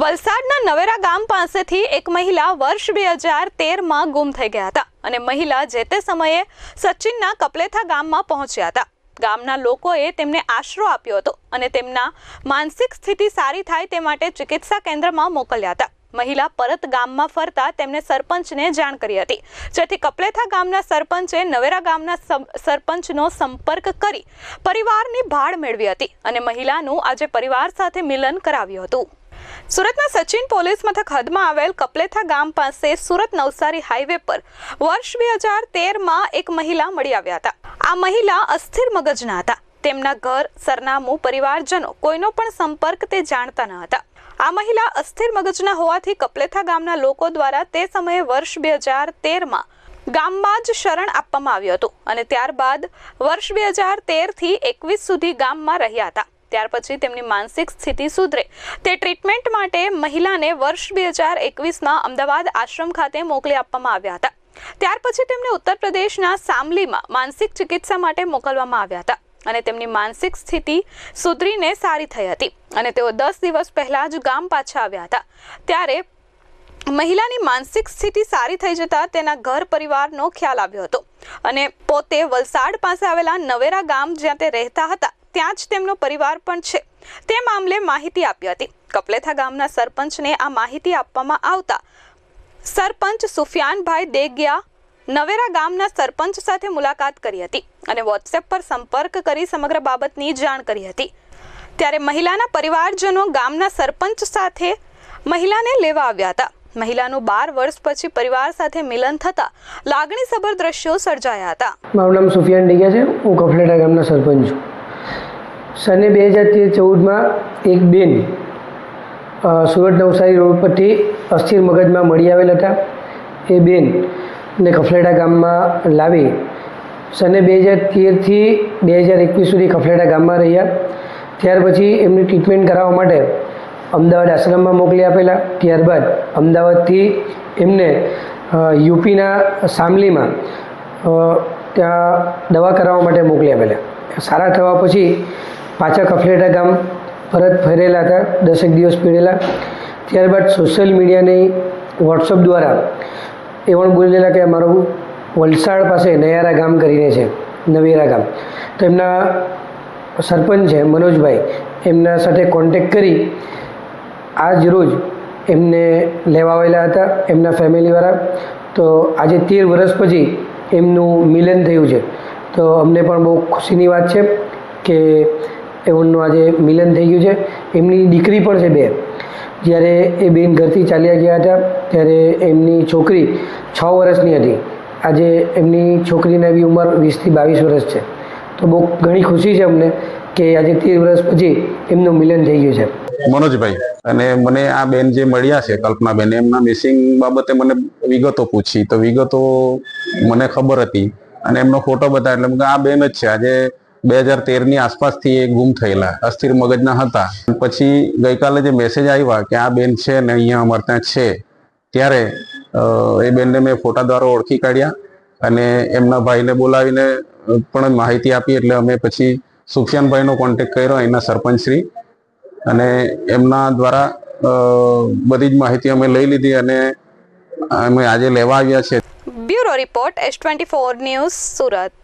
વલસાડના નવેરા ગામ પાસેથી એક મહિલા વર્ષ બે હજાર તેરમાં ગુમ થઈ ગયા હતા અને મહિલા જે તે સમયે સચિનના કપલેથા ગામમાં પહોંચ્યા હતા. ગામના લોકોએ તેમને આશરો આપ્યો હતો અને તેમના માનસિક સ્થિતિ સારી થાય તે માટે ચિકિત્સા કેન્દ્રમાં મોકલ્યા હતા. મહિલા પરત ગામમાં ફરતા તેમને સરપંચને જાણ કરી હતી. જેથી કપલેથા ગામના સરપંચે નવેરા ગામના સરપંચનો સંપર્ક કરી પરિવારની ભાળ મેળવી હતી અને મહિલાનું આજે પરિવાર સાથે મિલન કરાવ્યું હતું. સુરતના સચિન પોલીસ મથક હદમાં આવેલ કપલેથા ગામ પાસે સુરત નવસારી હાઈવે પર વર્ષ બે હજાર તેરમાં એક મહિલા મળી આવ્યા હતા. આ મહિલા અસ્થિર મગજના હતા. તેમના ઘર, સરનામું, પરિવારજનો કોઈનો પણ સંપર્ક તે જાણતા ન હતા. આ મહિલા અસ્થિર મગજના હોવાથી કપલેથા ગામના લોકો દ્વારા તે સમયે વર્ષ બે હજાર તેરમાં ગામમાં જ શરણ આપવામાં આવ્યું હતું અને ત્યારબાદ વર્ષ બે હજાર તેરથી એકવીસ સુધી ગામમાં રહ્યા હતા. ત્યાર પછી તેમની માનસિક સ્થિતિ સુધરે. તે ટ્રીટમેન્ટ માટે મહિલાને વર્ષ બે હજાર એકવીસમાં અમદાવાદ આશ્રમ ખાતે મોકલી આપવામાં આવ્યા હતા. ત્યાર પછી તેમને ઉત્તર પ્રદેશના સામલીમાં માનસિક ચિકિત્સા માટે મોકલવામાં આવ્યા હતા અને તેમની માનસિક સ્થિતિ સુધરીને સારી થઈ હતી અને તેઓ દસ દિવસ પહેલા જ ગામ પાછા આવ્યા હતા. ત્યારે મહિલાની માનસિક સ્થિતિ સારી થઈ જતા તેના ઘર પરિવારનો ખ્યાલ આવ્યો હતો અને પોતે વલસાડ પાસે આવેલા નવેરા ગામ જ્યાં તે રહેતા હતા ત્યાં જ તેમનો પરિવાર પણ છે. તે મામલે માહિતી આપી હતી. કપલેથા ગામના સરપંચને આ માહિતી આપવામાં આવતા સરપંચ સુફિયાનભાઈ દેગિયા નવેરા ગામના સરપંચ સાથે મુલાકાત કરી હતી અને વોટ્સએપ પર સંપર્ક કરી સમગ્ર બાબતની જાણ કરી હતી. ત્યારે મહિલાના પરિવારજનો ગામના સરપંચ સાથે મહિલાને લેવા આવ્યા હતા. મહિલાનું બાર વર્ષ પછી પરિવાર સાથે મિલન થતા લાગણીસભર દ્રશ્યો સર્જાયા હતા. મારું નામ સુફિયાન ડીગા છે. હું કફલેટા ગામના સરપંચ છું. સને બે હજાર તેર ચૌદમાં એક બેન સુરત નવસારી રોડ પરથી અસ્થિર મગજમાં મળી આવેલ હતા. એ બેન ને કફલેટા ગામમાં લાવી સને બે હજાર તેરથી બે હજાર એકવીસ સુધી કફલેટા ગામમાં રહ્યા. ત્યાર પછી એમની ટ્રીટમેન્ટ કરાવવા માટે અમદાવાદ આશ્રમમાં મોકલી આપેલા. ત્યારબાદ અમદાવાદથી એમને યુપીના સામલીમાં ત્યાં દવા કરાવવા માટે મોકલી આપેલા. સારા થવા પછી પાછા કફલેટા ગામ, પરત ફરેલા હતા, દસેક દિવસ પીડેલા. ત્યારબાદ સોશિયલ મીડિયાની વોટ્સઅપ દ્વારા એ પણ બોલેલા કે અમારું વલસાડ પાસે નયારા ગામ કરીને છે, નવેરા ગામ. તો એમના સરપંચ છે, મનોજભાઈ, એમના સાથે કોન્ટેક કરી આજ રોજ એમને લેવા આવેલા હતા, એમના ફેમિલીવાળા તો આજે તેર વર્ષ પછી એમનું મિલન થયું છે. તો અમને પણ બહુ ખુશીની વાત છે કે એમનું આજે મિલન થઈ ગયું છે. એમની દીકરી પણ છે બે. જ્યારે એ બેન ઘરથી ચાલ્યા ગયા હતા, ત્યારે એમની છોકરી છ વર્ષની હતી. આજે એમની છોકરીને બી ઉંમર વીસથી બાવીસ વર્ષ છે. તો બહુ ઘણી ખુશી છે અમને કે આજે તેર વર્ષ પછી એમનું મિલન થઈ ગયું છે. મનોજભાઈ, અને મને આ બેન જે મળ્યા છે, કલ્પનાબેન, એમના મિસિંગ બાબતે મને વિગતો પૂછી. તો વિગતો મને ખબર હતી. અને એમનો ફોટો બતાવ્યો. એટલે આ બેન જ છે. આજે બે હજાર તેરની આસપાસથી એ ગુમ થયેલા, અસ્થિર મગજના હતા. પછી ગઈકાલે જે મેસેજ આવ્યા કે આ બેન છે ને અહીંયા અમારે ત્યાં છે, ત્યારે એ બેનને મેં ફોટા દ્વારા ઓળખી કાઢ્યા અને એમના ભાઈને બોલાવીને પણ માહિતી આપી એટલે અમે પછી સુફિયાનભાઈનો કોન્ટેક્ટ કર્યો, એના સરપંચશ્રી. અને એમના દ્વારા બધી જ માહિતી અમે લઈ લીધી અને અમે આજે લેવા આવ્યા છે bureau report S twenty four news Surat.